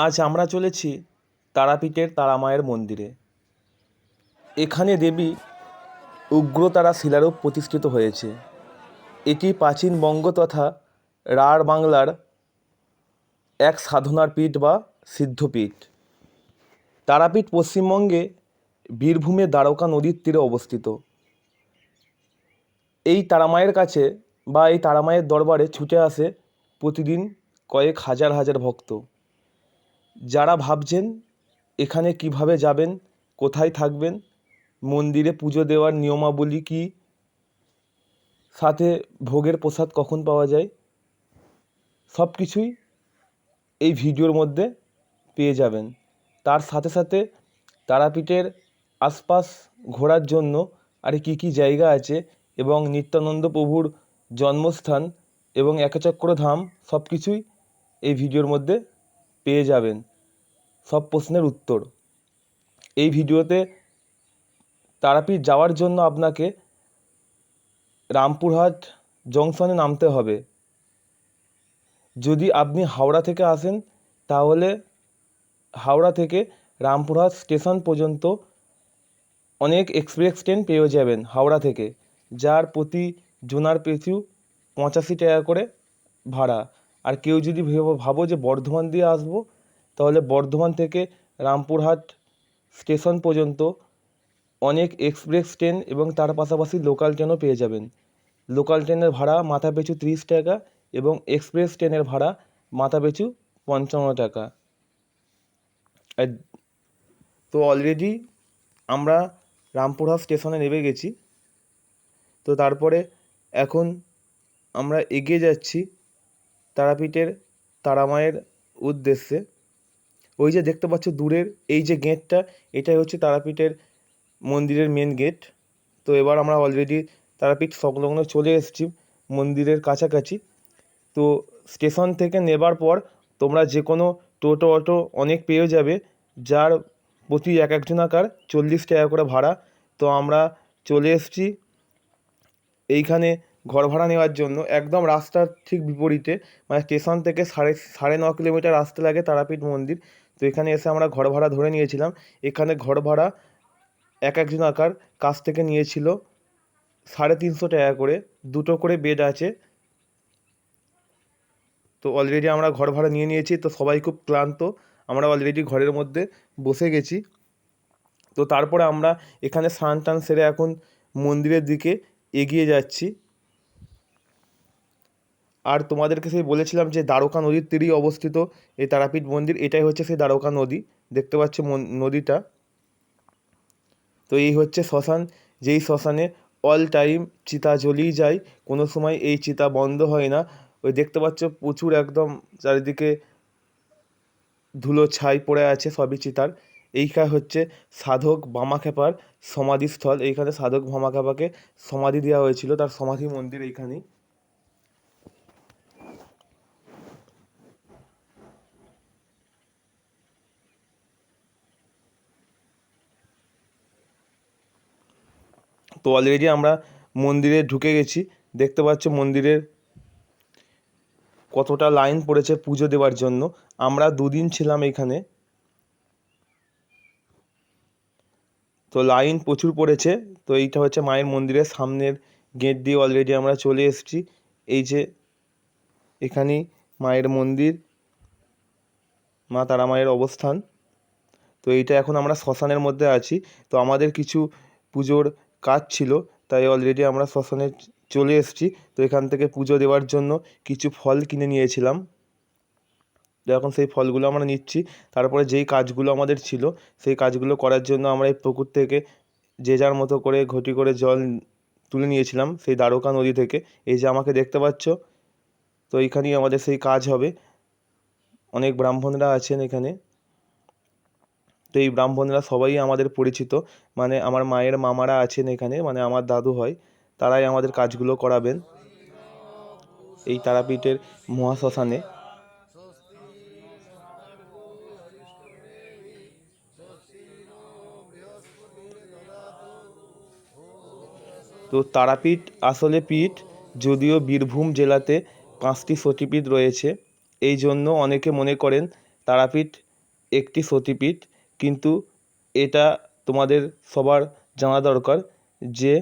আজ আমরা চলেছি তারাপীঠের তারামায়ের মন্দিরে। এখানে দেবী উগ্রতারা শিলারূপ প্রতিষ্ঠিত হয়েছে। এটি প্রাচীন বঙ্গ তথা রাঢ় বাংলার এক সাধনার পীঠ বা সিদ্ধপীঠ। তারাপীঠ পশ্চিমবঙ্গে বীরভূমে দ্বারকা নদীর তীরে অবস্থিত। এই তারামায়ের কাছে বা এই তারামায়ের দরবারে ছুটে আসে প্রতিদিন কয়েক হাজার হাজার ভক্ত। যারা ভাবছেন এখানে কীভাবে যাবেন, কোথায় থাকবেন, মন্দিরে পুজো দেওয়ার নিয়মাবলী কী, সাথে ভোগের প্রসাদ কখন পাওয়া যায়, সব কিছুই এই ভিডিওর মধ্যে পেয়ে যাবেন। তার সাথে সাথে তারাপীঠের আশপাশ ঘোরার জন্য আর কী কী জায়গা আছে এবং নিত্যানন্দ প্রভুর জন্মস্থান এবং একচক্র ধাম সব কিছুই এই ভিডিওর মধ্যে পেয়ে যাবেন। সব প্রশ্নের উত্তর। এই ভিডিওতে তারাপীঠ যাওয়ার জন্য আপনাকে রামপুরহাট জংশনে নামতে হবে। যদি আপনি হাওড়া থেকে আসেন, তাহলে হাওড়া থেকে রামপুরহাট স্টেশন পর্যন্ত অনেক এক্সপ্রেস ট্রেন পেয়ে যাবেন হাওড়া থেকে, যার প্রতি জোনার পিছু পঁচাশি টাকা করে ভাড়া। আর কেউ যদি ভেবো যে বর্ধমান দিয়ে আসব, তাহলে বর্ধমান থেকে রামপুরহাট স্টেশন পর্যন্ত অনেক এক্সপ্রেস ট্রেন এবং তার পাশাপাশি লোকাল ট্রেনও পেয়ে যাবেন। লোকাল ট্রেনের ভাড়া মাথা পিছু তিরিশ টাকা এবং এক্সপ্রেস ট্রেনের ভাড়া মাথা পিছু পঞ্চান্ন টাকা। তো অলরেডি আমরা রামপুরহাট স্টেশনে নেমে গেছি। তো তারপরে এখন আমরা এগিয়ে যাচ্ছি তারাপীঠের তারামায়ের উদ্দেশ্যে। ওই যে দেখতে পাচ্ছ দূরের এই যে গেটটা, এটাই হচ্ছে তারাপীঠের মন্দিরের মেন গেট তো এবার আমরা অলরেডি তারাপীঠ সংলগ্ন চলে এসেছি মন্দিরের কাছাকাছি। তো স্টেশন থেকে নেবার পর তোমরা যে কোনো টোটো, অটো অনেক পেয়ে যাবে, যার প্রতি এক একজনাকার চল্লিশ টাকা করে ভাড়া। তো আমরা চলে এসেছি এইখানে ঘর ভাড়া নেওয়ার জন্য। একদম রাস্তার ঠিক বিপরীতে মানে স্টেশন থেকে সাড়ে সাড়ে ন কিলোমিটার আসতে লাগে তারাপীঠ মন্দির। তো এখানে এসে আমরা ঘর ভাড়া ধরে নিয়েছিলাম। এখানে ঘর ভাড়া এক একজন আকার কাছ থেকে নিয়েছিল সাড়ে তিনশো টাকা করে। দুটো করে বেড আছে। তো অলরেডি আমরা ঘর ভাড়া নিয়ে নিয়েছি। তো সবাই খুব ক্লান্ত। আমরা অলরেডি ঘরের মধ্যে বসে গেছি। তো তারপরে আমরা এখানে স্নান টান সেরে এখন মন্দিরের দিকে এগিয়ে যাচ্ছি। আর তোমাদেরকে সেই বলেছিলাম যে দ্বারকা নদীর তীরেই অবস্থিত, এই তারাপীঠ মন্দির, এটাই হচ্ছে সেই দ্বারকা নদী। দেখতে পাচ্ছ নদীটা। তো এই হচ্ছে শ্মশান, যেই শ্মশানে অল টাইম চিতা জ্বলিয়ে যায়, কোনো সময় এই চিতা বন্ধ হয় না। ওই দেখতে পাচ্ছ প্রচুর একদম চারিদিকে ধুলো ছাই পড়ে আছে সবই চিতার। এইখানে হচ্ছে সাধক বামাখ্যাপার সমাধিস্থল, এইখানে সাধক বামাখ্যাপাকে সমাধি দেওয়া হয়েছিল, তার সমাধি মন্দির এইখানেই। তো অলরেডি আমরা মন্দিরে ঢুকে গেছি। দেখতে পাচ্ছ মন্দিরের কতটা লাইন পড়েছে পুজো দেওয়ার জন্য। আমরা দুদিন ছিলাম এখানে। তো লাইন প্রচুর পড়েছে। তো এইটা হচ্ছে মায়ের মন্দিরের সামনের গেট দিয়ে অলরেডি আমরা চলে এসেছি। এই যে এখানেই মায়ের মন্দির, মা তারা মায়ের অবস্থান। তো এইটা এখন আমরা শ্মশানের মধ্যে আছি। তো আমাদের কিছু পুজোর কাজ ছিল, তাই অলরেডি আমরা শ্মশানে চলে এসেছি। তো এখান থেকে পুজো দেওয়ার জন্য কিছু ফল কিনে নিয়েছিলাম। তো এখন সেই ফলগুলো আমরা নিচ্ছি। তারপরে যেই কাজগুলো আমাদের ছিল, সেই কাজগুলো করার জন্য আমরা এই পুকুর থেকে যে যার মতো করে ঘটি করে জল তুলে নিয়েছিলাম, সেই দ্বারকা নদী থেকে। এই যে আমাকে দেখতে পাচ্ছ, তো এইখানেই আমাদের সেই কাজ হবে। অনেক ব্রাহ্মণরা আছেন এখানে। তো এই ব্রাহ্মণরা সবাই আমাদের পরিচিত। মানে আমার মায়ের মামারা আছেন এখানে মানে আমার দাদু হয়, তারাই আমাদের কাজগুলো করাবেন এই তারাপীঠের মহাশ্মশানে। তো তারাপীঠ আসলে পীঠ, যদিও বীরভূম জেলাতে পাঁচটি সতীপীঠ রয়েছে, এই জন্য অনেকে মনে করেন তারাপীঠ একটি সতীপীঠ। কিন্তু এটা তোমাদের সবার জানা দরকার যে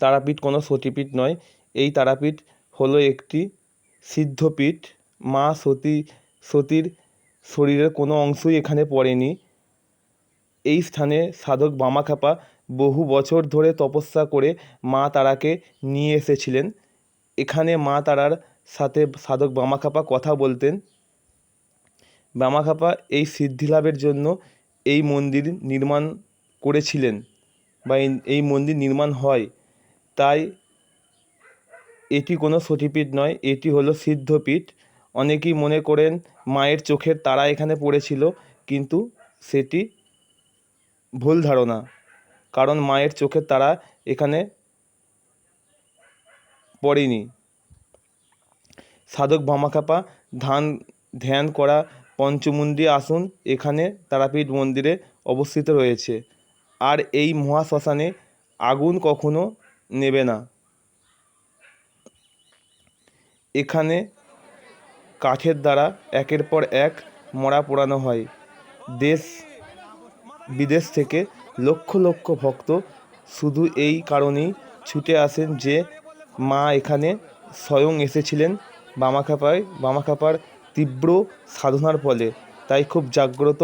তারাপীঠ কোনো সতীপীঠ নয়। এই তারাপীঠ হলো একটি সিদ্ধপীঠ। মা সতী, সতীর শরীরের কোনো অংশই এখানে পড়েনি। এই স্থানে সাধক বামাখাপা বহু বছর ধরে তপস্যা করে মা তারাকে নিয়ে এসেছিলেন। এখানে মা তারার সাথে সাধক বামাখ্যাপা কথা বলতেন। বামাখ্যাপা এই সিদ্ধি লাভের জন্য এই মন্দির নির্মাণ করেছিলেন বা এই এই মন্দির নির্মাণ হয়। তাই এটি কোনো সতীপীঠ নয়, এটি হলো সিদ্ধপীঠ। অনেকেই মনে করেন মায়ের চোখের তারা এখানে পড়েছিল, কিন্তু সেটি ভুল ধারণা, কারণ মায়ের চোখের তারা এখানে পড়েনি। সাধক ভামাখাপা ধান, ধ্যান করা পঞ্চমুণ্ডী আসন এখানে তারাপীঠ মন্দিরে অবস্থিত রয়েছে। আর এই মহাশ্মশানে আগুন কখনো নেবে না। এখানে কাঠের দ্বারা একের পর এক মরা পোড়ানো হয়। দেশ বিদেশ থেকে লক্ষ লক্ষ ভক্ত শুধু এই কারণেই ছুটে আসেন যে মা এখানে স্বয়ং এসেছিলেন বামাখাপায় বামাখাপার তীব্র সাধনার ফলে তাই খুব জাগ্রত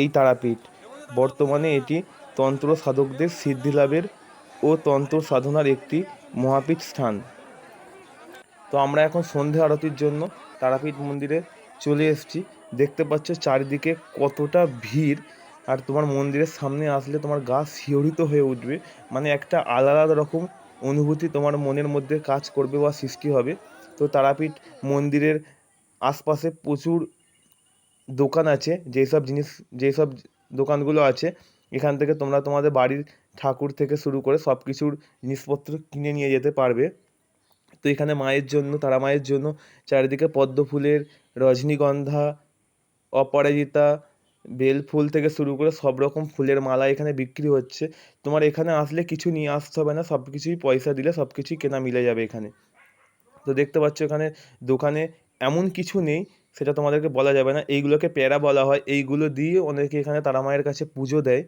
এই তারাপীঠ। বর্তমানে এটি তন্ত্র সাধকদের সিদ্ধি লাভের ও তন্ত্র সাধনার একটি মহাপীঠ স্থান। তো আমরা এখন সন্ধে আরতির জন্য তারাপীঠ মন্দিরে চলে এসেছি। দেখতে পাচ্ছ চারিদিকে কতটা ভিড়। আর তোমার মন্দিরের সামনে আসলে তোমার গা শিহরিত হয়ে উঠবে। মানে একটা আলাদা রকম অনুভূতি তোমার মনের মধ্যে কাজ করবে বা সৃষ্টি হবে। তো তারাপীঠ মন্দিরের আশপাশে প্রচুর দোকান আছে, যেসব জিনিস, যেসব দোকানগুলো আছে, এখান থেকে তোমরা তোমাদের বাড়ির ঠাকুর থেকে শুরু করে সব কিছুর জিনিসপত্র কিনে নিয়ে যেতে পারবে। তো এখানে মায়ের জন্য, তারা মায়ের জন্য চারিদিকে পদ্ম ফুলের, রজনীগন্ধা, অপরাজিতা বেল ফুল থেকে শুরু করে সব রকম ফুলের মালা এখানে বিক্রি হচ্ছে। তোমার এখানে আসলে কিছু নিয়ে আসতে হবে না সব কিছুই পয়সা দিলে সব কিছুই কেনা মিলে যাবে এখানে। তো দেখতে পাচ্ছ এখানে দোকানে এমন কিছু নেই, সেটা তোমাদেরকে বলা যাবে না। এইগুলোকে প্যারা বলা হয়। এইগুলো দিয়ে অনেকে এখানে তারা মায়ের কাছে পুজো দেয়।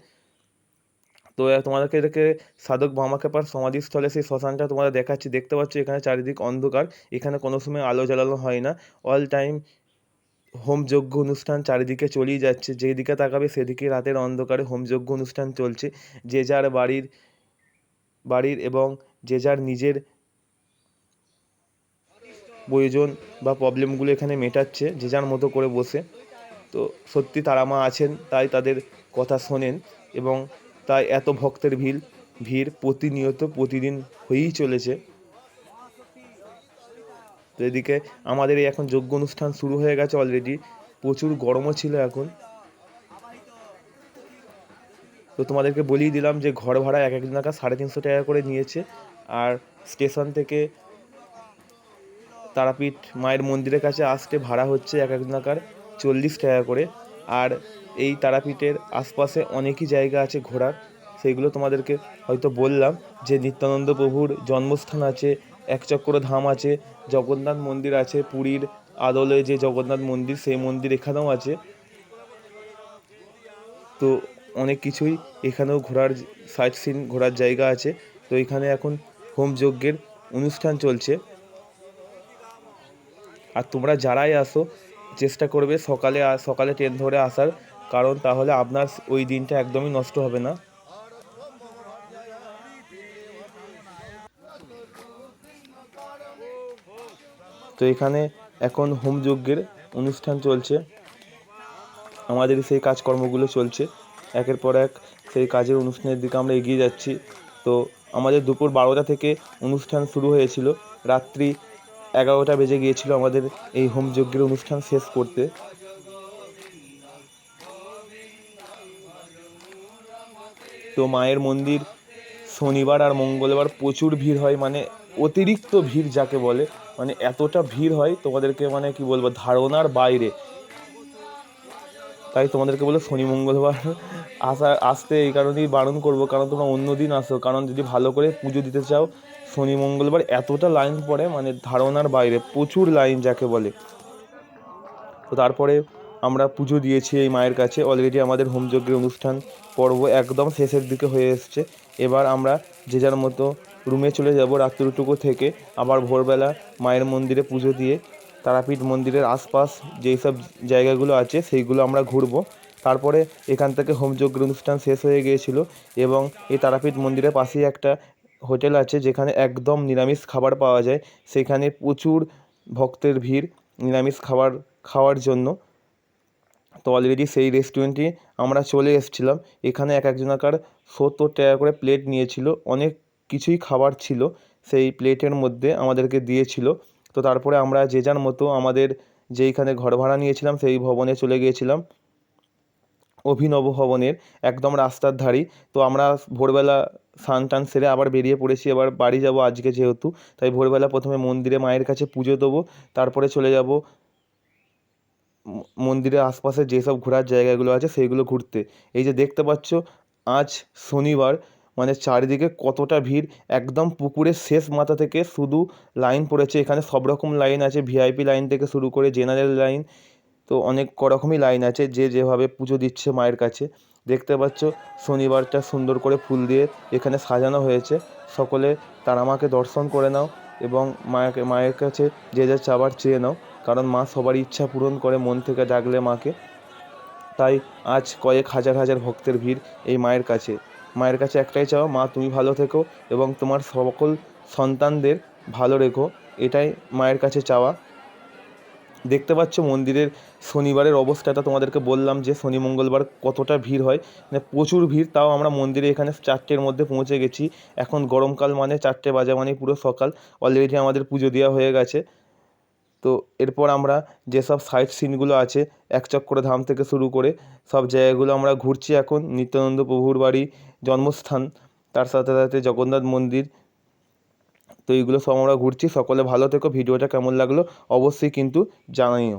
তো তোমাদেরকে এটাকে সাধক বামাখ্যাপার সমাধিস্থলে সেই শ্মশানটা তোমাদের দেখাচ্ছি। দেখতে পাচ্ছ এখানে চারিদিক অন্ধকার। এখানে কোনো সময় আলো জ্বালানো হয় না। অল টাইম হোমযজ্ঞ অনুষ্ঠান চারিদিকে চলেই যাচ্ছে। যেদিকে তাকাবে সেদিকে রাতের অন্ধকারে হোমযজ্ঞ অনুষ্ঠান চলছে। যে যার বাড়ির বাড়ির এবং যে যার নিজের প্রয়োজন বা প্রবলেমগুলো এখানে মেটাচ্ছে, যে যার মতো করে বসে। তো সত্যি তারা মা আছেন, তাই তাদের কথা শোনেন এবং তাই এত ভক্তের ভিড় ভিড় প্রতিনিয়ত প্রতিদিন হয়েই চলেছে। তো এদিকে আমাদের এই এখন যোগ্য অনুষ্ঠান শুরু হয়ে গেছে অলরেডি প্রচুর গরমও ছিল এখন। তো তোমাদেরকে বলেই দিলাম যে ঘর ভাড়া এক একজন টাকা সাড়ে তিনশো টাকা করে নিয়েছে, আর স্টেশন থেকে তারাপীঠ মায়ের মন্দিরের কাছে আসতে ভাড়া হচ্ছে এক এক টাকার চল্লিশ টাকা করে। আর এই তারাপীঠের আশপাশে অনেকই জায়গা আছে ঘোরার। সেইগুলো তোমাদেরকে হয়তো বললাম যে নিত্যানন্দ প্রভুর জন্মস্থান আছে একচক্র ধাম আছে, জগন্নাথ মন্দির আছে, পুরীর আদলে যে জগন্নাথ মন্দির সেই মন্দির এখানেও আছে। তো অনেক কিছুই এখানেও ঘোরার সাইট সিন, ঘোরার জায়গা আছে। তো এখানে এখন হোম যজ্ঞের অনুষ্ঠান চলছে। আর তোমরা যারাই আসো, চেষ্টা করবে সকালে সকালে ট্রেন ধরে আসার। কারণ তাহলে আপনার ওই দিনটা একদমই নষ্ট হবে না। তো এখানে এখন হোম যজ্ঞের অনুষ্ঠান চলছে। আমাদের সেই কাজকর্মগুলো চলছে। একের পর এক সেই কাজের অনুষ্ঠানের দিকে আমরা এগিয়ে যাচ্ছি। তো আমাদের দুপুর বারোটা থেকে অনুষ্ঠান শুরু হয়েছিল। রাত্রি এগারোটা বেজে গিয়েছিল আমাদের এই হোম যজ্ঞের অনুষ্ঠান শেষ করতে। তো মায়ের মন্দির শনিবার আর মঙ্গলবার প্রচুর ভিড় হয় মানে অতিরিক্ত ভিড় যাকে বলে মানে এতটা ভিড় হয় তোমাদেরকে মানে কি বলব, ধারণার বাইরে। তাই তোমাদেরকে বলে শনি, মঙ্গলবার আসা, আসতে এই কারণেই বারণ করব, কারণ তোমরা অন্য দিন আসো, কারণ যদি ভালো করে পুজো দিতে চাও শনি মঙ্গলবার এতটা লাইন পড়ে মানে ধারণার বাইরে, প্রচুর লাইন যাকে বলে। তো তারপরে আমরা পুজো দিয়েছি এই মায়ের কাছে। অলরেডি আমাদের হোমযজ্ঞের অনুষ্ঠান পর্ব একদম শেষের দিকে হয়ে এসছে। এবার আমরা যে যার মতো রুমে চলে যাব রাত্রিটুকু থেকে। আবার ভোরবেলা মায়ের মন্দিরে পুজো দিয়ে তারাপীঠ মন্দিরের আশপাশ যেই সব জায়গাগুলো আছে, সেইগুলো আমরা ঘুরবো। তারপরে এখান থেকে হোমযজ্ঞের অনুষ্ঠান শেষ হয়ে গিয়েছিল এবং এই তারাপীঠ মন্দিরের পাশেই একটা হোটেল আছে যেখানে একদম নিরামিষ খাবার পাওয়া যায়। সেখানে প্রচুর ভক্তের ভিড় নিরামিষ খাবার খাওয়ার জন্য। তো অলরেডি সেই রেস্টুরেন্টে আমরা চলে এসেছিলাম। এখানে এক একজনাকার সত্তর টাকা করে প্লেট নিয়েছিল। অনেক কিছুই খাবার ছিল। সেই প্লেটের মধ্যে আমাদেরকে দিয়েছিল। তো তারপরে আমরা যে যার মতো আমাদের যেইখানে ঘর ভাড়া নিয়েছিলাম সেই ভবনে চলে গিয়েছিলাম। অভিনব ভবনের একদম রাস্তার ধারেই। তো আমরা ভোরবেলা স্নান টান সেরে আবার বেরিয়ে পড়েছি, এবার বাড়ি যাব আজকে যেহেতু, তাই ভোরবেলা প্রথমে মন্দিরে মায়ের কাছে পুজো দেবো, তারপরে চলে যাব মন্দিরের আশপাশে যেসব ঘোরার জায়গাগুলো আছে সেইগুলো ঘুরতে। এই যে দেখতে পাচ্ছ, আজ শনিবার মানে চারিদিকে কতটা ভিড়, একদম পুকুরের শেষ মাথা থেকে শুধু লাইন পড়েছে, এখানে সব রকম লাইন আছে, ভিআইপি লাইন থেকে শুরু করে জেনারেল লাইন, তো অনেক রকমই লাইন আছে, যে যেভাবে পুজো দিচ্ছে মায়ের কাছে। দেখতে পাচ্ছ, শনিবারটা সুন্দর করে ফুল দিয়ে এখানে সাজানো হয়েছে। সকলে তারা মাকে দর্শন করে নাও এবং মায়াকে, মায়ের কাছে যে যা চাবার চেয়ে নাও, কারণ মা সবার ইচ্ছা পূরণ করে মন থেকে ডাকলে মাকে। তাই আজ কয়েক হাজার হাজার ভক্তের ভিড় এই মায়ের কাছে। মায়ের কাছে একটাই চাও, মা তুমি ভালো থেকো এবং তোমার সকল সন্তানদের ভালো রেখো। এটাই মায়ের কাছে চাওয়া। দেখতে পাচ্ছ মন্দিরের শনিবারের অবস্থাটা তোমাদেরকে বললাম যে শনি মঙ্গলবার কতটা ভিড় হয়। মানে প্রচুর ভিড়, তাও আমরা মন্দিরে এখানে চারটের মধ্যে পৌঁছে গেছি। এখন গরমকাল মানে চারটে বাজা মানে পুরো সকাল অলরেডি আমাদের পুজো দেওয়া হয়ে গেছে। তো এরপর আমরা যেসব সাইট সিনগুলো আছে, এক চক্করে ধাম থেকে শুরু করে সব জায়গাগুলো আমরা ঘুরছি এখন। নিত্যানন্দ প্রভুর বাড়ি, জন্মস্থান, তার সাথে সাথে জগন্নাথ মন্দির তো এইগুলো সব আমরা ঘুরছি। সকলে ভালো থেকো। ভিডিওটা কেমন লাগল অবশ্যই কিন্তু জানাইও।